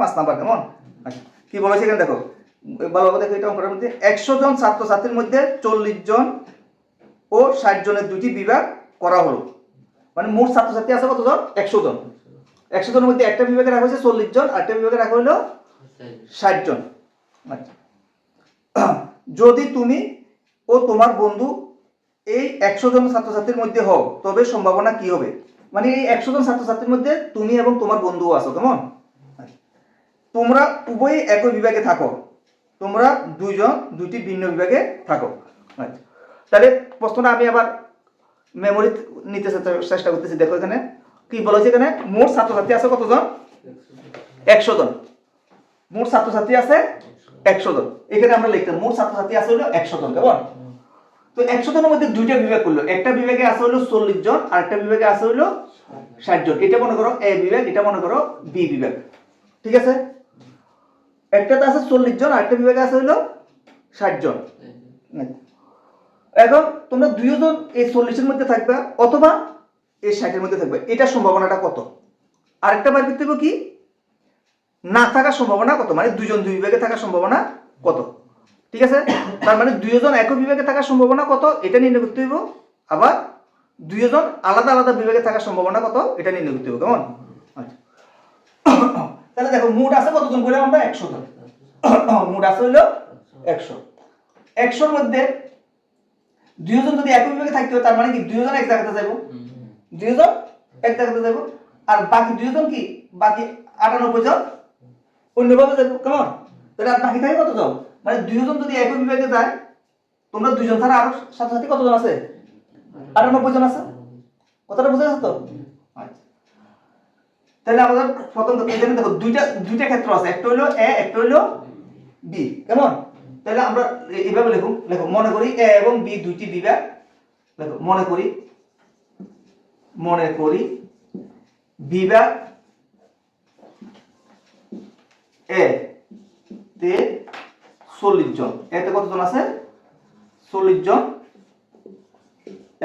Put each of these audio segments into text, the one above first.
পাঁচ নাম্বার কেমন? আচ্ছা, কি বলেছে এখানে দেখো? ভালোভাবে দেখো এটা অঙ্কটার মধ্যে একশো জন ছাত্রছাত্রীর মধ্যে চল্লিশ জন ও ষাট জনের দুটি বিভাগ করা হলো। মানে মোট ছাত্রছাত্রী আছে কতজন? একশো জন। একশো জনের মধ্যে একটা বিভাগে রাখা হয়েছে চল্লিশ জন আর একটা বিভাগে রাখা হলো ষাট জন। আচ্ছা। যদি তুমি ও তোমার বন্ধু এই একশো জন ছাত্রছাত্রীর মধ্যে হও তবে সম্ভাবনা কি হবে? মানে এই একশো জন ছাত্রছাত্রীর মধ্যে তুমি এবং তোমার বন্ধু আছো কেমন। তোমরা উভয়ই একই বিভাগে থাকো। তোমরা দুইজন, দুইটি ভিন্ন বিভাগে থাকো। আচ্ছা। তাহলে প্রশ্নটা আমি আবার মেমোরি নিতে চেষ্টা করতেছি। দেখো এখানে। কি বলেছে এখানে? মোট ছাত্রছাত্রী আছে কতজন? একশো জন। মোট ছাত্রছাত্রী আছে একশো জন। এখানে আমরা লিখতাম, মোট ছাত্রছাত্রী আছে হলো একশো জন, কেমন? তো একশো জনের মধ্যে দুইটা বিভাগ করল। একটা বিভাগে আছে হলো চল্লিশ জন, আর একটা বিভাগে আছে হলো ষাট জন। এটা মনে করো এ বিভাগ, এটা মনে করো বি বিভাগ। ঠিক আছে? একটাতে আছে চল্লিশ জন আর একটা বিভাগে আছে হলো ষাট জন। এখন তোমরা দুইজন এই চল্লিশের মধ্যে থাকবে অথবা এই ষাটের মধ্যে থাকবে এটার সম্ভাবনাটা কত? আরেকটা বার করতে কি? না থাকার সম্ভাবনা কত? মানে দুজন দুই বিভাগে থাকার সম্ভাবনা কত? ঠিক আছে? তার মানে দুইজন একই বিভাগে থাকার সম্ভাবনা কত? এটা নির্ণয় করতে হইব। আবার দুইজন আলাদা আলাদা বিভাগে থাকার সম্ভাবনা কত? এটা নির্ণয় করতে হবে কেমন? আচ্ছা। তাহলে দেখো মোট আছে কতজন করে আমরা? একশো জন মোট আছে হইল একশো। একশোর মধ্যে দুইজন যদি একই বিভাগে থাকতে হয় তার মানে কি? দুইজন এক জায়গাতে যাব দুইজন এক জায়গাতে যাব আর বাকি দুইজন কি? বাকি আটানব্বই জন অন্যভাবে যাব কেমন তাহলে আর বাকি থাকে কতজন? মানে দুইজন যদি একই বিভাগে যায় তোমরা দুইজন ছাড়া আরও সাথে সাথে কতজন আছে? আটানব্বই জন আছে। কথাটা বুঝে যাচ্ছে তো? আচ্ছা। তাহলে আমাদের প্রথম এখানে দেখো, দুইটা দুইটা ক্ষেত্র আছে। একটা হলো এ একটা হলো বি কেমন? তাহলে আমরা এইভাবে লিখুন লেখো। মনে করি এ এবং বি দুইটি বিভাগ দেখো, মনে করি মনে করি বিভাগ এ তে চল্লিশ জন। এতে কতজন আছে? চল্লিশ জন।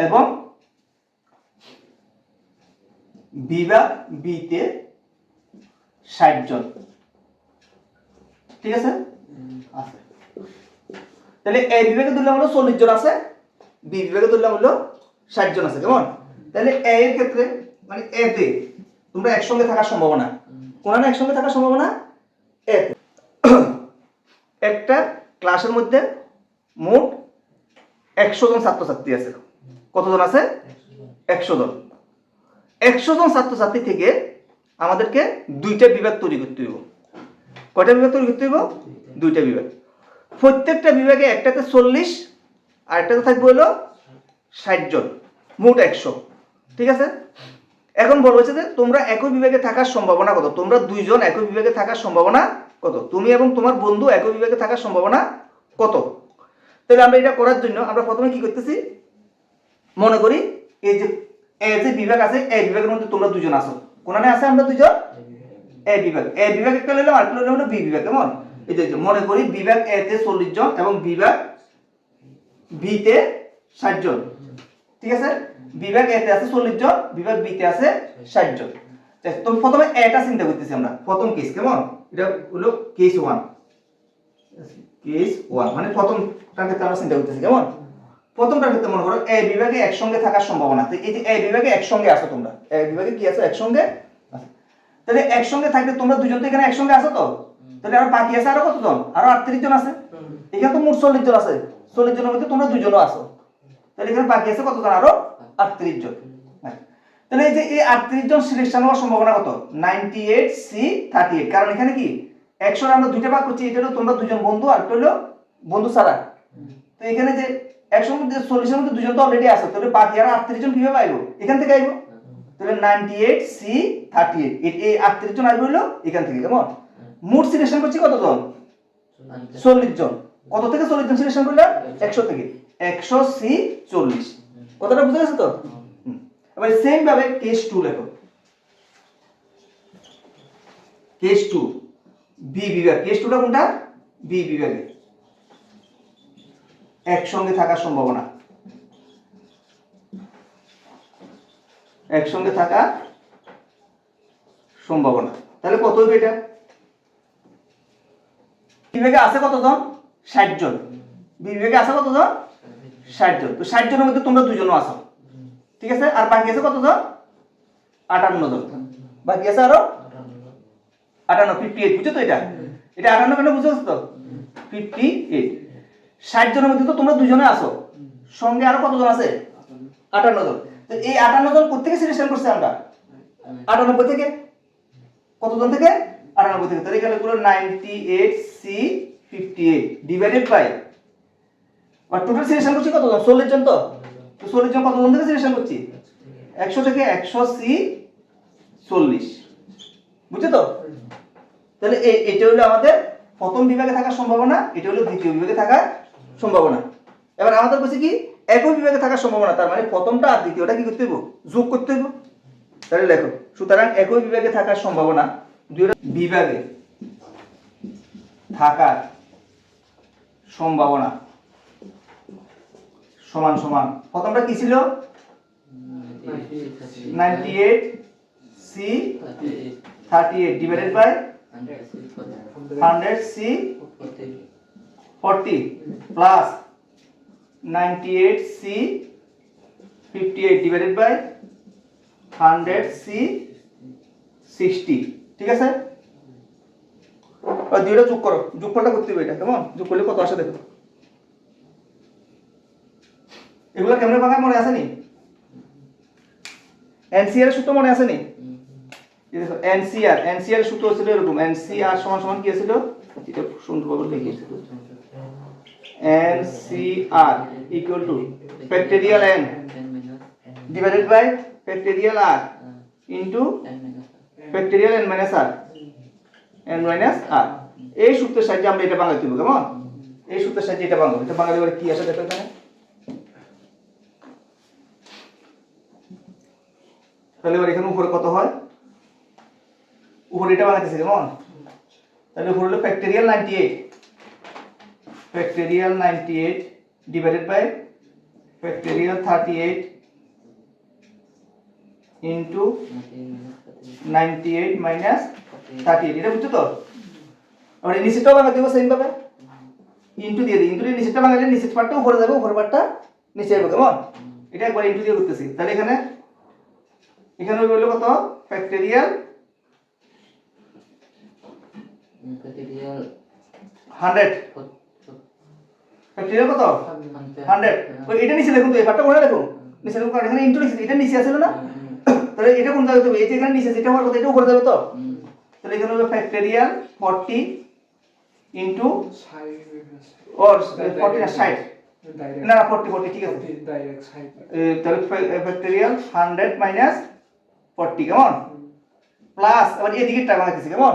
এবং বিভাগ বিতে ষাট জন। ঠিক আছে? আছে। তাহলে এ বিভাগে ধরলাম হলো চল্লিশ জন আছে, বি বিভাগে ধরলাম হলো ষাট জন আছে, কেমন? তাহলে এ এর ক্ষেত্রে মানে এ তে তোমরা একসঙ্গে থাকার সম্ভাবনা। কোন একসঙ্গে থাকার সম্ভাবনা? এ। একটা ক্লাসের মধ্যে মোট একশো জন ছাত্রছাত্রী আছে। কতজন আছে? একশো জন। একশো জন ছাত্রছাত্রী থেকে আমাদেরকে দুইটা বিভাগ তৈরি করতে হইব। কয়টা বিভাগ তৈরি করতে হইব? দুইটা বিভাগ। প্রত্যেকটা বিভাগে একটাতে চল্লিশ, আর একটাতে থাকবে হলো ষাট জন, মোট একশো। ঠিক আছে? এখন বলা হয়েছে যে তোমরা একই বিভাগে থাকার সম্ভাবনা কত? তোমরা দুইজন একই বিভাগে থাকার সম্ভাবনা কত? তুমি এবং তোমার বন্ধু একই বিভাগে থাকার সম্ভাবনা কত? তাহলে আমরা এটা করার জন্য আমরা প্রথমে কি করতেছি? মনে করি এই যে এ যে বিভাগ আছে এ বিভাগের মধ্যে তোমরা দুজন কোনানে আছে আমরা দুজন? এ বিভাগ। এ বিভাগ একটা নিলাম আর নিলাম বি বিভাগ, কেমন? এই যে মনে করি বিভাগ এ তে চল্লিশ জন এবং বিভাগ বি তে ষাট জন। ঠিক আছে? বিভাগ এ তে আছে চল্লিশ জন, বিভাগ বি তে আছে ষাট জন। তো প্রথমে এটা চিন্তা করতেছি আমরা। প্রথম কেস কেমন? এটা হলো কেস ওয়ান কেস ওয়ান মানে আমরা চিন্তা করতেছি, কেমন? প্রথমটার ক্ষেত্রে মনে করো এ বিভাগে একসঙ্গে থাকার সম্ভাবনা। এই যে এ বিভাগে একসঙ্গে আসো তোমরা এ বিভাগে কি আছো? একসঙ্গে তাহলে একসঙ্গে থাকলে তোমরা দুজন তো এখানে একসঙ্গে আসো তো? তাহলে আর বাকি আছে আরও কতজন? আরও আটত্রিশ জন আছে? এখানে তো মোট চল্লিশ জন আছে। চল্লিশ জনের মধ্যে তোমরা দুজনও আসো তাহলে এখানে বাকি আছে কতজন? আরও আটত্রিশ জন। তাহলে এই যে এই আটত্রিশ জন সিলেকশন হওয়ার সম্ভাবনা কত? Ninety eight C thirty eight কারণ এখানে কি? একশো আমরা দুইটা ভাগ করছি, এটা হলো তোমরা দুজন বন্ধু আর হলো বন্ধু ছাড়া। তো এখানে যে মধ্যে চল্লিশের মধ্যে দুজন তো অলরেডি আছে তাহলে বাকি আর আটত্রিশ জন কীভাবে আইবো? এখান থেকে আইবো? তাহলে ninety eight C thirty eight এই আটত্রিশ জন আসবে হলো এখান থেকে কেমন? মোট সিলেকশন করছি কতজন? চল্লিশ। জন। কত থেকে চল্লিশ জন সিলেকশন করলাম একশো। থেকে। একশো সি চল্লিশ। কথাটা বুঝে গেছে তো। এবার সেম ভাবে কেস টু লেখো। কেস টু বি বিভাগ। কেস টুটা কোনটা? বি বিভাগে। একসঙ্গে থাকার সম্ভাবনা। একসঙ্গে থাকা সম্ভাবনা। তাহলে কত হবে এটা? বিভাগে আছে কতজন? ষাট জন। বিভাগে আছে কতজন? ষাট জন। তো ষাট জনের মধ্যে তোমরা দুজনও আছো। ঠিক আছে? আর বাকি আছে কতজন? আটান্ন জন। বাকি আছে আরও? আটান্ন। ফিফটি এইট বুঝছ তো এটা? এটা আটান্ন কেন বুঝতে পারছ তো? ফিফটি এইট ষাট জনের মধ্যে তো তোমরা দুজনে আছো। সঙ্গে আরও কতজন আছে? আটান্ন জন। তো এই আটান্ন জন কোথেকে সিলেকশন করছি আমরা? আটানব্বই থেকে? কতজন থেকে? আটানব্বই থেকে। তাহলে এখানে পুরো ninety eight C fifty eight divided by R total selection করছি কতজন? চল্লিশ জন তো? তো চল্লিশ জন কতজন থেকে সিলেকশন করছি? একশো থেকে একশো সি চল্লিশ। বুঝছ তো? তাহলে এটা হলো আমাদের প্রথম বিভাগে থাকার সম্ভাবনা, এটা হলো দ্বিতীয় বিভাগে থাকার সম্ভাবনা। এবার আমাদের কাছে কি একই বিভাগে থাকার সম্ভাবনা তার মানে প্রথমটা আর দ্বিতীয়টা কি করতে হইব? যোগ করতে হইব। তাহলে লেখো সুতরাং একই বিভাগে থাকার সম্ভাবনা দুইটা বিভাগে থাকার সম্ভাবনা সমান সমান। প্রথমটা কি ছিল? Ninety eight C thirty eight divided by hundred C forty plus ninety eight C fifty eight divided by hundred C sixty ঠিক আছে? আর দুইটা যোগ করো, যোগফলটা করতে হবে এটা, কেমন? যোগ করলে কত আসে দেখো। এগুলো কেমনে ভাঙায় মনে আছে নি এনসিআর সূত্র মনে আছে নি এই দেখো, এনসিআর এনসিআর সূত্র ছিল এরকম, এনসিআর সমান সমান কি ছিল? এটা সুন্দরভাবে লিখেছিল nCr equal to factorial N divided by factorial R into factorial N minus R N minus R এই সূত্রের সাহায্যে আমরা এটা বাঙালি দেবো কেমন? এই সূত্রের সাহায্যে এটা বাঙালি এটা বাঙালি এবারে কি আসে দেখো এখানে? তাহলে এবার এখানে উপরে কত হয়? উপরে এটা বানাইতেছে, কেমন? তাহলে উপরে হলো factorial ninety eight eight divided by factorial thirty eight into ninety eight minus thirty eight এটা বুঝছ তো? আবার এই নিচেরটাও দেবো সেম ভাবে? ইন্টু দিয়ে দিই। ইন্টু দিয়ে নিচেরটা বানালে নিচের পার্টটা উপরে যাবে উপরের পার্টটা নিচে যাবে কেমন? এটা একবার ইন্টু দিয়ে করতেছি। তাহলে এখানে এখানে হলো কত? ফ্যাক্টরিয়াল হান্ড্রেড ফ্যাক্টরিয়াল কত? হান্ড্রেড ওই এটা নিচে দেখুন তো এই মনে দেখুন নিচে দেখুন এখানে ইন্টু নিচে এটা না? তাহলে এটা কোন হবে? এই যে এখানে নিচে যেটা হওয়ার কথা এটা উপরে যাবে তো? তাহলে এখানে হবে ফ্যাক্টরিয়াল ফর্টি ইন্টু ওর ফর্টি না ষাট না না ফর্টি ফর্টি ঠিক আছে। তাহলে ফ্যাক্টরিয়াল হান্ড্রেড মাইনাস ফর্টি কেমন? প্লাস আবার এদিকেরটা বানাইতেছি কেমন?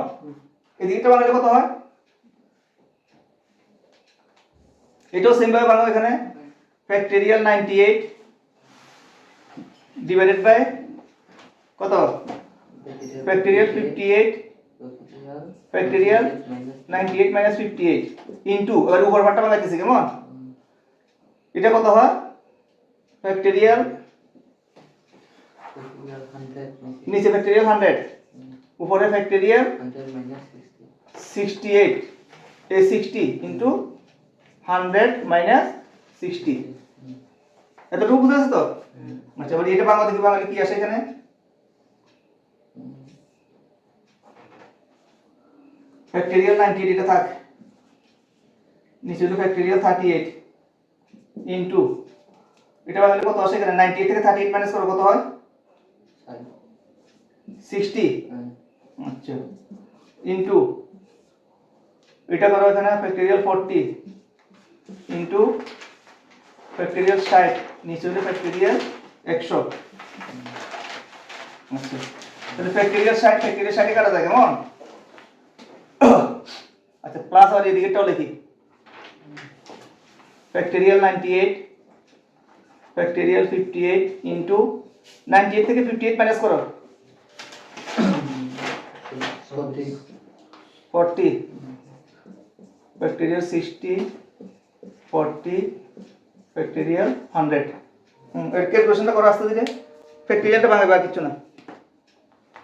এদিকেরটা বানালে কত হয়? এটাও সেম ভাবে বানাবো এখানে। Factorial ninety eight divided by কত factorial fifty eight factorial ninety eight minus fifty eight into এবার উপর পাটটা বানাইতেছি কেমন? এটা কত হয়? ফ্যাক্টরিয়াল নিচে ফ্যাক্টরিয়াল হান্ড্রেড উপরে ফ্যাক্টরিয়াল সিক্সটি এইট এ sixty into hundred minus sixty. এতটুকু বুঝে আছে তো? আচ্ছা এবার এটা বাংলা দেখি বাঙালি কি আসে এখানে? ফ্যাক্টরিয়াল নাইনটি এইট এটা থাক। নিচে হলো ফ্যাক্টরিয়াল থার্টি এইট ইন্টু এটা বাঙালি কত আসে এখানে? নাইনটি এইট থেকে থার্টি এইট মাইনাস করো কত হয়? সিক্সটি আচ্ছা। ইন্টু এটা করো এখানে ফ্যাক্টরিয়াল ফোরটি ইন্টু ফ্যাক্টরিয়াল ষাট নিচে হলে ফ্যাক্টরিয়াল একশো আচ্ছা। তাহলে ফ্যাক্টরিয়াল ষাট ফ্যাক্টরিয়াল ষাটে কাটা যায় কেমন? আচ্ছা প্লাস আর এদিকেরটাও লিখি। Factorial ninety eight factorial fifty eight into ninety eight থেকে ফিফটি এইট মাইনাস করো forty factorial sixty forty factorial hundred এর ক্যালকুলেশনটা করা আসতে দিলে। ফ্যাক্টেরিয়ালটা ভাঙাবে কিছু না।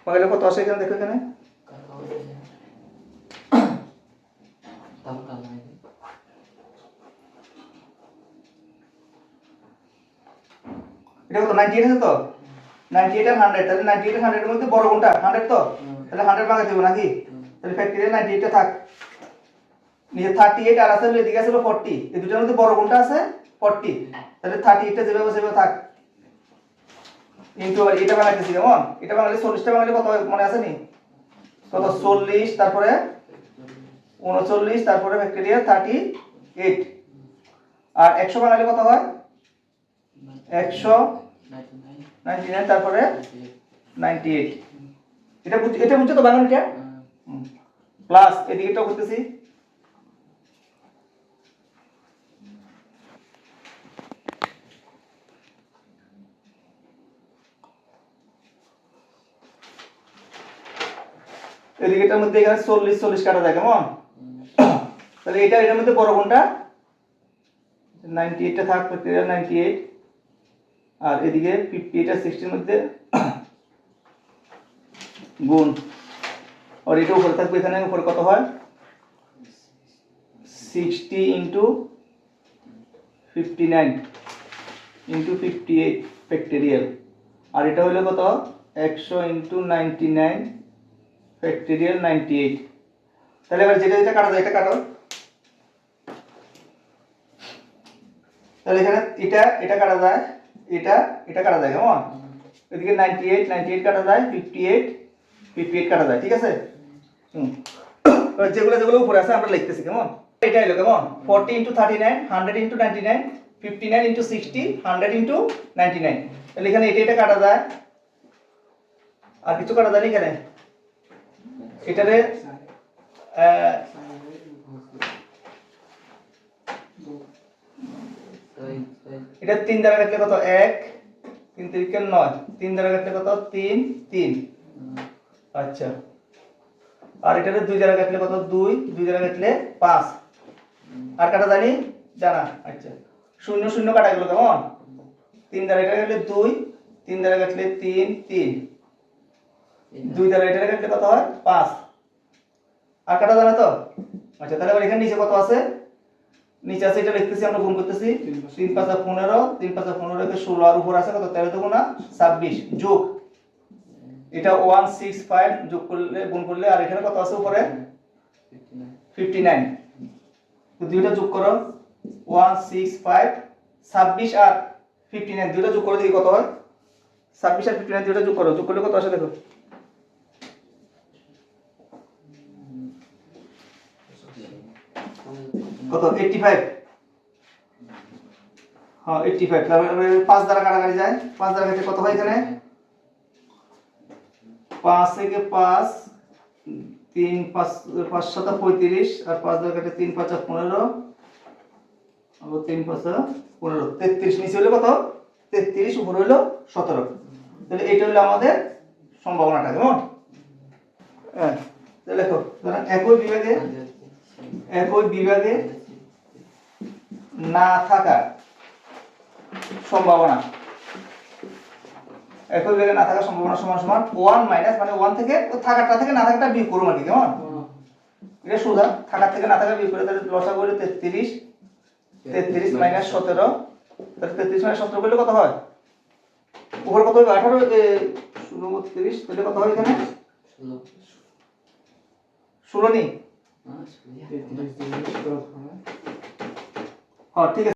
ভাঙালে কত আসে এখানে দেখো এখানে। এটা কত নাইনটি এইট আছে তো? নাইনটি এইট আর হান্ড্রেড তাহলে নাইনটি এইট হান্ড্রেডের মধ্যে বড় কোনটা? হান্ড্রেড তো? তাহলে হান্ড্রেড ভাঙাতে হবে নাকি? তাহলে ফ্যাক্টরিয়াল নাইনটি এইটটা থাক। নিচে থার্টি এইট আর আছে এদিকে আছে ফোরটি এই দুটার মধ্যে বড় কোনটা আছে? ফোরটি তাহলে থার্টি এইটটা যেভাবে সেভাবে থাক। ইন্টু এটা বানাইতেছি কেমন? এটা বানালে চল্লিশটা বানালে কত মনে আছে নি? কত? চল্লিশ তারপরে উনচল্লিশ তারপরে ফ্যাক্টরিয়াল থার্টি এইট আর একশো বানালে কত হয়? একশো নাইনটি নাইন তারপরে নাইনটি এইট এটা বুঝ এটা বুঝছ তো বাঙালিটা? প্লাস এদিকেটাও করতেছি এদিকেটার মধ্যে এখানে চল্লিশ চল্লিশ কাটা যায় কেমন? তাহলে এটা এটার মধ্যে বড় কোনটা? নাইনটি এইটটা থাক ফ্যাক্টরিয়াল নাইনটি এইট আর এদিকে ফিফটি এইট আর সিক্সটির মধ্যে গুণ। আর এটা উপরে থাকবে এখানে উপরে কত হয়? Sixty into fifty nine into fifty eight factorial আর এটা হলো কত? একশো into ninety nine factorial ninety eight তাহলে এবার যেটা যেটা কাটা যায়, এটা কাটো। তাহলে এখানে এটা এটা কাটা যায়, এটা এটা কাটা যায়, কেমন? এদিকে নাইনটি এইট নাইনটি এইট কাটা যায় ফিফটি এইট ফিফটি এইট কাটা যায়, ঠিক আছে? হুম। যেগুলো যেগুলো উপরে আছে, আমরা লিখতেছি, কেমন? এটা এলো, কেমন? Forty into thirty nine hundred into ninety nine fifty nine into sixty hundred into ninety nine তাহলে এখানে এটা এটা কাটা যায়। আর কিছু কাটা যায় না এখানে? এটারে এটা তিন দ্বারা কাটলে কত? এক, তিন তিরিকে নয়। তিন দ্বারা কাটলে কত? তিন তিন। আচ্ছা। আর এটাতে দুই দ্বারা কাটলে কত? দুই। দুই দ্বারা কাটলে পাঁচ। আর কাটা জানি? জানা। আচ্ছা। শূন্য শূন্য কাটা গেল কেমন? তিন দ্বারা কাটলে দুই, তিন দ্বারা কাটলে তিন তিন। দুই দ্বারা এটা কাটলে কত হয়? পাঁচ। আর কাটা জানা তো? আচ্ছা তাহলে এবার এখানে নিচে কত আছে? নিচে আছে এটা লিখতেছি আমরা গুণ করতেছি। তিন পাঁচা। পনেরো তিন পাঁচা পনেরো ষোলো আর উপর আছে কত? তেরো তো গুণা ছাব্বিশ। যোগ। এটা ওয়ান সিক্স ফাইভ যোগ করলে গুণ করলে আর এখানে কত আছে উপরে? Fifty nine. দুইটা যোগ করো। ওয়ান সিক্স ফাইভ ছাব্বিশ আর ফিফটি নাইন। দুইটা যোগ করে দেখি কত হয়? ছাব্বিশ আর ফিফটি নাইন দুইটা যোগ করো। যোগ করলে কত আসে দেখো? কত? এইটটি ফাইভ হ্যাঁ এইটটি ফাইভ তারপরে পাঁচ দ্বারা কাটাকাটি যায়। পাঁচ দ্বারা কাটলে কত হয় এখানে? পাঁচ থেকে পাঁচ, তিন, পাঁচ পাঁচ সাতা, পঁয়ত্রিশ। আর পাঁচ দ্বারা কাটে তিন, পাঁচা পনেরো। আবার তিন, পাঁচা পনেরো। তেত্রিশ নিচে হলো কত? তেত্রিশ, উপরে হলো সতেরো। তাহলে এইটা হলো আমাদের সম্ভাবনাটা, কেমন? হ্যাঁ তাহলে একই বিভাগে একই বিভাগে না থাকার সম্ভাবনা। একই বিভাগে না থাকার সম্ভাবনা সমান সমান ওয়ান মাইনাস মানে ওয়ান থেকে ও থাকারটা থেকে না থাকাটা বিয়োগ করুন আর কি কেমন? এটা সোজা থাকার থেকে না থাকা বিয়োগ করে তাহলে লসা করলে তেত্রিশ তেত্রিশ মাইনাস সতেরো তাহলে তেত্রিশ মাইনাস সতেরো করলে কত হয়? উপর কত হবে? আঠারো ষোলো বত্রিশ তাহলে কত হয় এখানে? ষোলো নি? হ্যাঁ ঠিক আছে